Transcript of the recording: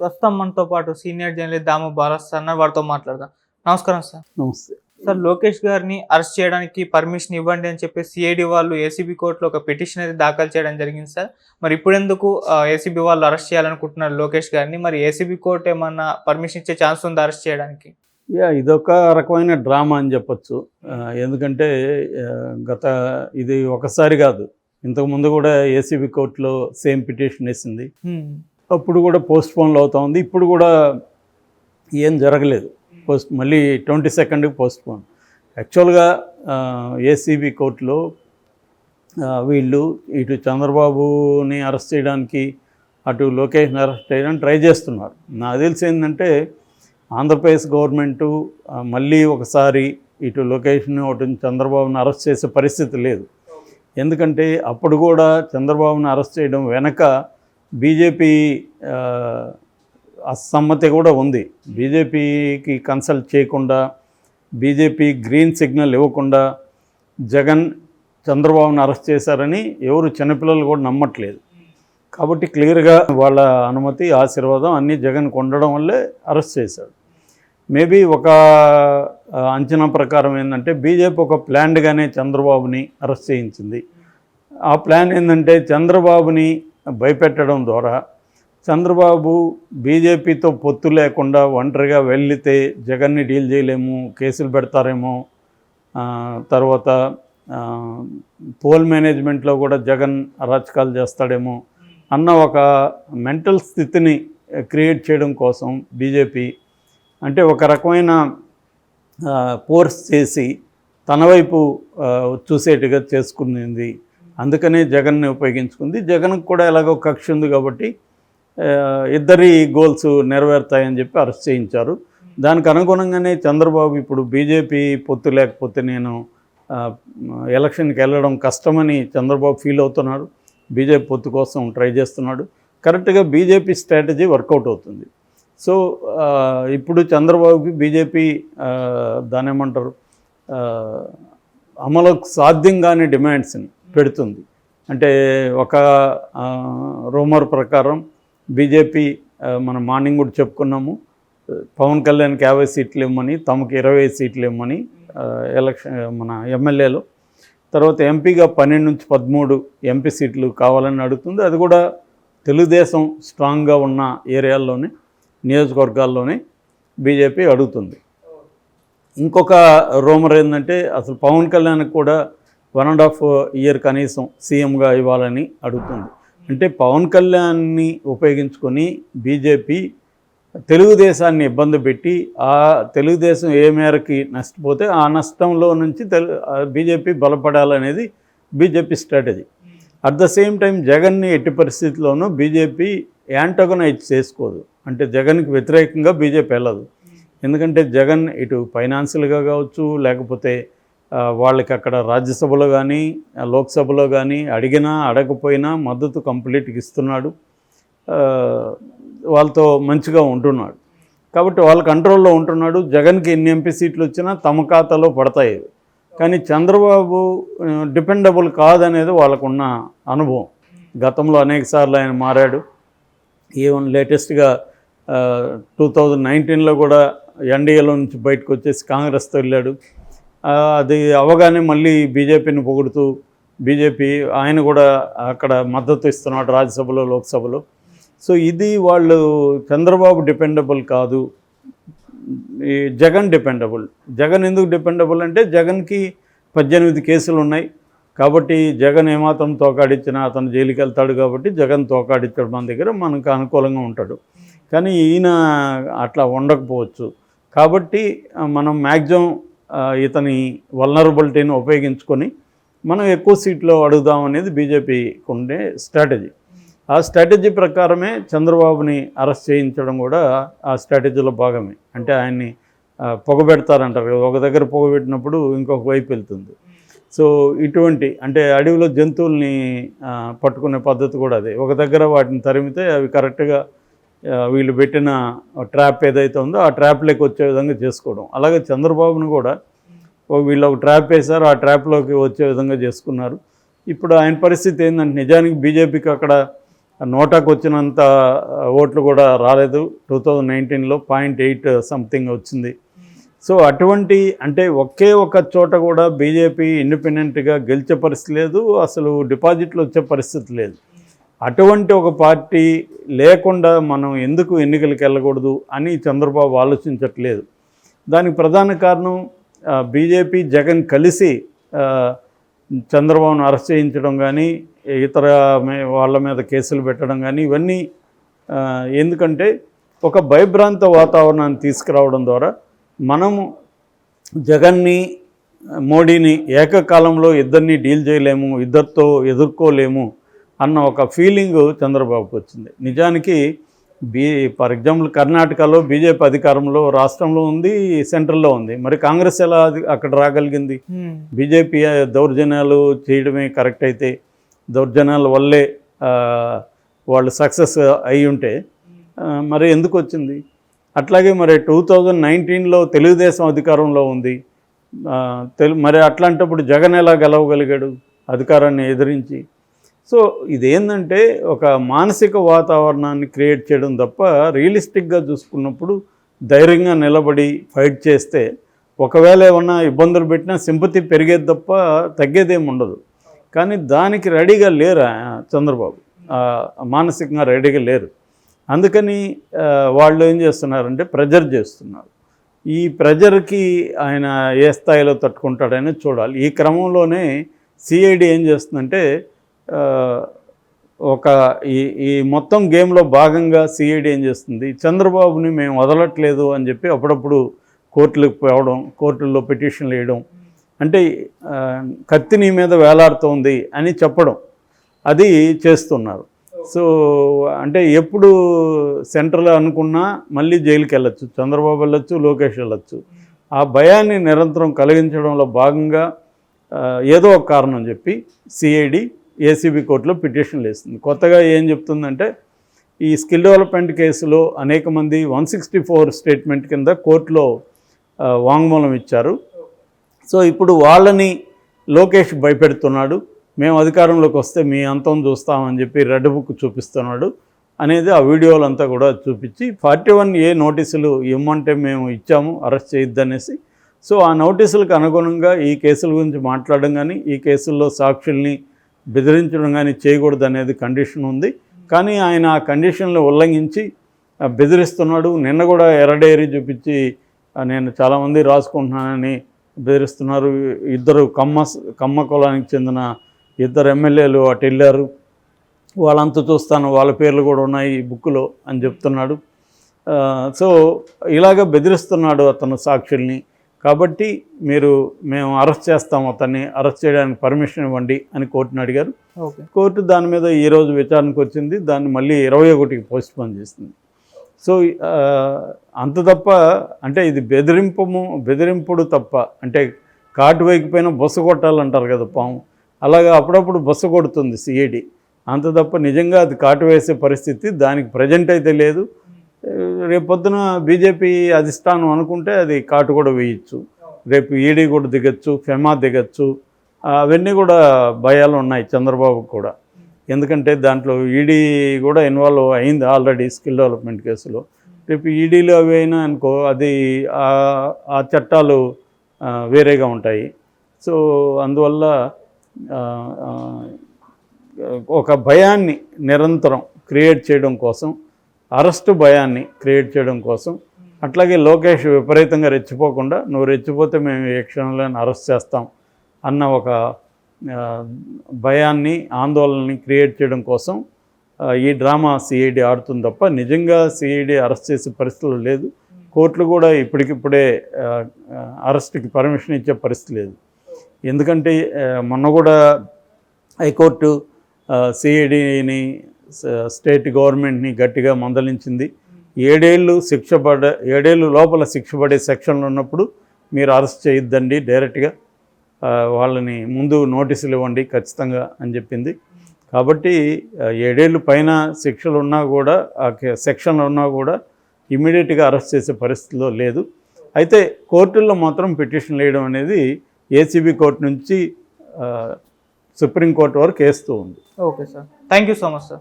ప్రస్తుతం మనతో పాటు senior journalist Damu Balas sir ఉన్నారు. వారితో మాట్లాడదాం. నమస్కారం సార్. నమస్తే. సార్ లోకేష్ గారిని అరెస్ట్ చేయడానికి పర్మిషన్ ఇవ్వండి అని చెప్పి సిఐడి వాళ్ళు ఏసీబీ కోర్టులో ఒక పిటిషన్ అయితే దాఖలు చేయడం జరిగింది సార్. మరి ఇప్పుడు ఎందుకు ఏసీబీ వాళ్ళు అరెస్ట్ చేయాలనుకుంటున్నారు లోకేష్ గారిని? మరి ఏసీబీ కోర్టు ఏమన్నా పర్మిషన్ ఇచ్చే ఛాన్స్ ఉందా అరెస్ట్ చేయడానికి? యా ఇదొక రకమైన డ్రామా అని చెప్పొచ్చు. ఎందుకంటే గత ఇది ఒకసారి కాదు. ఇంతకుముందు కూడా ఏసీబీ కోర్టులో సేమ్ పిటిషన్ వేసింది. అప్పుడు కూడా పోస్ట్ పోన్లు అవుతా ఉంది. ఇప్పుడు కూడా ఏం జరగలేదు. పోస్ట్ మళ్ళీ ట్వంటీ సెకండ్కి పోస్ట్ పోన్. యాక్చువల్గా ఏసీబీ కోర్టులో వీళ్ళు ఇటు చంద్రబాబుని అరెస్ట్ చేయడానికి అటు లోకేష్ని అరెస్ట్ చేయడానికి ట్రై చేస్తున్నారు. నాకు తెలిసి ఏంటంటే ఆంధ్రప్రదేశ్ గవర్నమెంటు మళ్ళీ ఒకసారి ఇటు లొకేషన్ అటు చంద్రబాబుని అరెస్ట్ చేసే పరిస్థితి లేదు. ఎందుకంటే అప్పుడు కూడా చంద్రబాబుని అరెస్ట్ చేయడం వెనక బీజేపీ అసమ్మతి కూడా ఉంది. బీజేపీకి కన్సల్ట్ చేయకుండా బీజేపీ గ్రీన్ సిగ్నల్ ఇవ్వకుండా జగన్ చంద్రబాబుని అరెస్ట్ చేశారని ఎవరు చిన్నపిల్లలు కూడా నమ్మట్లేదు. కాబట్టి క్లియర్గా వాళ్ళ అనుమతి ఆశీర్వాదం అన్నీ జగన్ ఉండడం వల్లే అరెస్ట్ చేశాడు. మేబీ ఒక అంచనా ప్రకారం ఏంటంటే బీజేపీ ఒక ప్లాన్డ్గానే చంద్రబాబుని అరెస్ట్ చేయించింది. ఆ ప్లాన్ ఏంటంటే చంద్రబాబుని భయపెట్టడం ద్వారా చంద్రబాబు బీజేపీతో పొత్తు లేకుండా ఒంటరిగా వెళ్తే జగన్ని డీల్ చేయలేము కేసులు పెడతారేమో. తర్వాత పోల్ మేనేజ్మెంట్లో కూడా జగన్ అరాచకాలు చేస్తాడేమో అన్న ఒక మెంటల్ స్థితిని క్రియేట్ చేయడం కోసం బీజేపీ అంటే ఒక రకమైన ఫోర్స్ చేసి తన వైపు చూసేట్టుగా చేసుకునింది అందుకనే జగన్ని ఉపయోగించుకుంది. జగన్కి కూడా ఎలాగో కక్ష ఉంది కాబట్టి ఇద్దరి గోల్స్ నెరవేరుతాయని చెప్పి అరెస్ట్ చేయించారు. దానికి అనుగుణంగానే చంద్రబాబు ఇప్పుడు బీజేపీ పొత్తు లేకపోతే నేను ఎలక్షన్కి వెళ్ళడం కష్టమని చంద్రబాబు ఫీల్ అవుతున్నాడు. బీజేపీ పొత్తు కోసం ట్రై చేస్తున్నాడు. కరెక్ట్గా బీజేపీ స్ట్రాటజీ వర్కౌట్ అవుతుంది. సో ఇప్పుడు చంద్రబాబుకి బీజేపీ దానేమంటారు దాని ఏమంటారు అమలుకు సాధ్యం కాని డిమాండ్స్ని పెడుతుంది. అంటే ఒక రూమర్ ప్రకారం బీజేపీ మనం మార్నింగ్ కూడా చెప్పుకున్నాము. పవన్ కళ్యాణ్కి యాభై సీట్లు ఇవ్వమని తమకు ఇరవై సీట్లు ఇవ్వమని ఎలక్షన్ మన ఎమ్మెల్యేలు. తర్వాత ఎంపీగా పన్నెండు నుంచి పదమూడు ఎంపీ సీట్లు కావాలని అడుగుతుంది. అది కూడా తెలుగుదేశం స్ట్రాంగ్గా ఉన్న ఏరియాల్లోనే నియోజకవర్గాల్లోనే బీజేపీ అడుగుతుంది. ఇంకొక రూమర్ ఏంటంటే అసలు పవన్ కళ్యాణ్కి కూడా వన్ అండ్ హాఫ్ ఇయర్ కనీసం సీఎంగా ఇవ్వాలని అడుగుతుంది. అంటే పవన్ కళ్యాణ్ని ఉపయోగించుకొని బీజేపీ తెలుగుదేశాన్ని ఇబ్బంది పెట్టి ఆ తెలుగుదేశం ఏ మేరకి నష్టపోతే ఆ నష్టంలో నుంచి తెలు BJP బలపడాలనేది BJP strategy. At the same time జగన్ని ఎట్టి పరిస్థితుల్లోనూ బీజేపీ యాంటగనైజ్ చేసుకోదు. అంటే జగన్కి వ్యతిరేకంగా బీజేపీ వెళ్ళదు. ఎందుకంటే జగన్ ఇటు ఫైనాన్షియల్గా కావచ్చు లేకపోతే వాళ్ళకి అక్కడ రాజ్యసభలో కానీ లోక్సభలో కానీ అడిగినా అడగపోయినా మద్దతు కంప్లీట్గా ఇస్తున్నాడు. వాళ్ళతో మంచిగా ఉంటున్నాడు. కాబట్టి వాళ్ళ కంట్రోల్లో ఉంటున్నాడు. జగన్కి ఎన్ని ఎంపీ సీట్లు వచ్చినా తమ ఖాతాలో పడతాయి. కానీ చంద్రబాబు డిపెండబుల్ కాదనేది వాళ్ళకున్న అనుభవం. గతంలో అనేక సార్లు ఆయన మారాడు. ఈవెన్ లేటెస్ట్గా టూ థౌజండ్ నైన్టీన్లో కూడా ఎన్డీఏలో నుంచి బయటకు వచ్చేసి కాంగ్రెస్తో వెళ్ళాడు. అది అవగానే మళ్ళీ బీజేపీని పొగుడుతూ బీజేపీ ఆయన కూడా అక్కడ మద్దతు ఇస్తున్నాడు రాజ్యసభలో లోక్సభలో. సో ఇది వాళ్ళు చంద్రబాబు డిపెండబుల్ కాదు. ఈ జగన్ డిపెండబుల్. జగన్ ఎందుకు డిపెండబుల్ అంటే జగన్కి పద్దెనిమిది కేసులు ఉన్నాయి. కాబట్టి జగన్ ఏమాత్రం తోకాడిచ్చినా అతను జైలుకి వెళ్తాడు కాబట్టి జగన్ తోకాడిచ్చాడు మన దగ్గర మనకు అనుకూలంగా ఉంటాడు. కానీ ఈయన అట్లా ఉండకపోవచ్చు. కాబట్టి మనం మ్యాక్సిమం ఇతని వల్నరబిలిటీని ఉపయోగించుకొని మనం ఎక్కువ సీట్లో అడుగుదాం అనేది బీజేపీకి ఉండే స్ట్రాటజీ ఆ స్ట్రాటజీ ప్రకారమే చంద్రబాబుని అరెస్ట్ చేయించడం కూడా ఆ స్ట్రాటజీలో భాగమే. అంటే ఆయన్ని పొగబెడతారంటారు. ఒక దగ్గర పొగబెట్టినప్పుడు ఇంకొక వైపు వెళ్తుంది. సో ఇటువంటి అంటే అడవిలో జంతువుల్ని పట్టుకునే పద్ధతి కూడా అదే. ఒక దగ్గర వాటిని తరిమితే అవి కరెక్ట్గా వీళ్ళు పెట్టిన ట్రాప్ ఏదైతే ఉందో ఆ ట్రాప్లోకి వచ్చే విధంగా చేసుకోవడం. అలాగే చంద్రబాబును కూడా ఓ వీళ్ళు ఒక ట్రాప్ వేశారు ఆ ట్రాప్లోకి వచ్చే విధంగా చేసుకున్నారు. ఇప్పుడు ఆయన పరిస్థితి ఏంటంటే నిజానికి బీజేపీకి అక్కడ నోటాకు వచ్చినంత ఓట్లు కూడా రాలేదు. టూ థౌజండ్ నైన్టీన్లో పాయింట్ ఎయిట్ సంథింగ్ వచ్చింది. సో అటువంటి అంటే ఒకే ఒక చోట కూడా బీజేపీ ఇండిపెండెంట్గా గెలిచే పరిస్థితి లేదు అసలు డిపాజిట్లు వచ్చే పరిస్థితి లేదు. అటువంటి ఒక పార్టీ లేకుండా మనం ఎందుకు ఎన్నికలకు వెళ్ళకూడదు అని చంద్రబాబు ఆలోచించట్లేదు. దానికి ప్రధాన కారణం బీజేపీ జగన్ కలిసి చంద్రబాబును అరెస్ట్ చేయించడం కానీ ఇతర వాళ్ళ మీద కేసులు పెట్టడం కానీ ఇవన్నీ ఎందుకంటే ఒక భయభ్రాంత వాతావరణాన్ని తీసుకురావడం ద్వారా మనము జగన్ని మోడీని ఏకకాలంలో ఇద్దరిని డీల్ చేయలేము ఇద్దరితో ఎదుర్కోలేము అన్న ఒక ఫీలింగ్ చంద్రబాబుకి వచ్చింది. నిజానికి బీ ఫర్ ఎగ్జాంపుల్ కర్ణాటకలో బీజేపీ అధికారంలో రాష్ట్రంలో ఉంది సెంట్రల్లో ఉంది. మరి కాంగ్రెస్ ఎలా అది అక్కడ రాగలిగింది. బీజేపీ దౌర్జన్యాలు చేయడమే కరెక్ట్ అయితే దౌర్జన్యాల వల్లే వాళ్ళు సక్సెస్ అయి ఉంటే మరి ఎందుకు వచ్చింది? అట్లాగే మరి టూ థౌజండ్ నైన్టీన్లో తెలుగుదేశం అధికారంలో ఉంది. తెలు మరి అట్లాంటప్పుడు జగన్ ఎలా గెలవగలిగాడు? అధికారాన్ని ఎదిరించి సో ఇదేంటంటే ఒక మానసిక వాతావరణాన్ని క్రియేట్ చేయడం తప్ప రియలిస్టిక్గా చూసుకున్నప్పుడు ధైర్యంగా నిలబడి ఫైట్ చేస్తే ఒకవేళ ఏమన్నా ఇబ్బందులు పెట్టినా సింపతి పెరిగేది తప్ప తగ్గేదేమి ఉండదు. కానీ దానికి రెడీగా లేరు చంద్రబాబు? మానసికంగా రెడీగా లేరు. అందుకని వాళ్ళు ఏం చేస్తున్నారంటే ప్రెజర్ చేస్తున్నారు. ఈ ప్రెజర్కి ఆయన ఏ స్థాయిలో తట్టుకుంటాడని చూడాలి. ఈ క్రమంలోనే సిఐడి ఏం చేస్తుందంటే ఒక ఈ ఈ మొత్తం గేమ్లో భాగంగా సిఐడి ఏం చేస్తుంది? చంద్రబాబుని మేము వదలట్లేదు అని చెప్పి అప్పుడప్పుడు కోర్టులకు పోవడం కోర్టుల్లో పిటిషన్లు వేయడం. అంటే కత్తి నీ మీద వేలాడుతోంది అని చెప్పడం. అది చేస్తున్నారు. సో అంటే ఎప్పుడు సెంట్రల్ అనుకున్నా మళ్ళీ జైలుకి వెళ్ళచ్చు. చంద్రబాబు వెళ్ళొచ్చు లోకేష్ వెళ్ళొచ్చు. ఆ భయాన్ని నిరంతరం కలిగించడంలో భాగంగా ఏదో ఒక కారణం చెప్పి సిఐడి ఏసీబీ కోర్టులో పిటిషన్లు వేస్తుంది. కొత్తగా ఏం చెప్తుందంటే ఈ స్కిల్ డెవలప్మెంట్ కేసులో అనేక మంది వన్ సిక్స్టీ ఫోర్ స్టేట్మెంట్ కింద కోర్టులో వాంగ్మూలం ఇచ్చారు. సో ఇప్పుడు వాళ్ళని లోకేష్ భయపెడుతున్నాడు మేము అధికారంలోకి వస్తే మీ అంతం చూస్తామని చెప్పి రెడ్ బుక్ చూపిస్తున్నాడు అనేది ఆ వీడియోలంతా కూడా చూపించి ఫార్టీ వన్ ఏ నోటీసులు ఇమ్మంటే మేము ఇచ్చాము అరెస్ట్ చేయొద్దనేసి. సో ఆ నోటీసులకు అనుగుణంగా ఈ కేసుల గురించి మాట్లాడడం కానీ ఈ కేసుల్లో సాక్షుల్ని బెదిరించడం కానీ చేయకూడదు అనేది కండిషన్ ఉంది. కానీ ఆయన ఆ కండిషన్లు ఉల్లంఘించి బెదిరిస్తున్నాడు. నిన్న కూడా ఎర్రడేరి చూపించి నేను చాలామంది రాసుకుంటున్నానని బెదిరిస్తున్నారు. ఇద్దరు కమ్మ కమ్మ కులానికి చెందిన ఇద్దరు ఎమ్మెల్యేలు అటు వెళ్ళారు. వాళ్ళంతా చూస్తాను వాళ్ళ పేర్లు కూడా ఉన్నాయి ఈ బుక్లో అని చెప్తున్నాడు. సో ఇలాగ బెదిరిస్తున్నాడు అతను సాక్షుల్ని. కాబట్టి మీరు మేము అరెస్ట్ చేస్తాం అతన్ని అరెస్ట్ చేయడానికి పర్మిషన్ ఇవ్వండి అని కోర్టుని అడిగారు. కోర్టు దాని మీద ఈరోజు విచారణకు వచ్చింది దాన్ని మళ్ళీ ఇరవై ఒకటికి పోస్ట్ పోన్ చేసింది. సో అంత తప్ప అంటే ఇది బెదిరింపము బెదిరింపుడు తప్ప అంటే కాటు వైకపోయినా బొస్స కొట్టాలంటారు కదా పాము. అలాగా అప్పుడప్పుడు బొస్స కొడుతుంది సిఐడి అంత తప్ప నిజంగా అది కాటు వేసే పరిస్థితి దానికి ప్రజెంట్ అయితే లేదు. రేపొద్దున బీజేపీ అధిష్టానం అనుకుంటే అది కాటు కూడా వేయచ్చు. రేపు ఈడీ కూడా దిగచ్చు ఫెమా దిగచ్చు. అవన్నీ కూడా భయాలు ఉన్నాయి చంద్రబాబు కూడా. ఎందుకంటే దాంట్లో ఈడీ కూడా ఇన్వాల్వ్ అయింది ఆల్రెడీ స్కిల్ డెవలప్మెంట్ కేసులో. రేపు ఈడీలో అవి అయినా అనుకో అది ఆ- చట్టాలు వేరేగా ఉంటాయి. సో అందువల్ల ఒక భయాన్ని నిరంతరం క్రియేట్ చేయడం కోసం అరెస్టు భయాన్ని క్రియేట్ చేయడం కోసం. అట్లాగే లోకేష్ విపరీతంగా రెచ్చిపోకుండా నువ్వు రెచ్చిపోతే మేము ఏ క్షణంలో అరెస్ట్ చేస్తాం అన్న ఒక భయాన్ని ఆందోళనని క్రియేట్ చేయడం కోసం ఈ డ్రామా సిఐడి ఆడుతుంది తప్ప నిజంగా సిఐడి అరెస్ట్ చేసే పరిస్థితులు లేదు. కోర్టులు కూడా ఇప్పటికిప్పుడే అరెస్ట్కి పర్మిషన్ ఇచ్చే పరిస్థితి లేదు. ఎందుకంటే మొన్న కూడా హైకోర్టు సిఐడిని స్టేట్ గవర్నమెంట్ని గట్టిగా మందలించింది. ఏడేళ్ళు శిక్ష పడ ఏడేళ్ళు లోపల శిక్ష పడే సెక్షన్లు ఉన్నప్పుడు మీరు అరెస్ట్ చేయొద్దండి డైరెక్ట్గా. వాళ్ళని ముందు నోటీసులు ఇవ్వండి ఖచ్చితంగా అని చెప్పింది. కాబట్టి ఏడేళ్ళు పైన శిక్షలు ఉన్నా కూడా ఆ కే- సెక్షన్లు ఉన్నా కూడా ఇమీడియట్గా అరెస్ట్ చేసే పరిస్థితిలో లేదు. అయితే కోర్టుల్లో మాత్రం పిటిషన్ వేయడం అనేది ఏసీబీ కోర్టు నుంచి సుప్రీంకోర్టు వరకు వేస్తూ ఉంది. Okay sir. Thank you so much sir.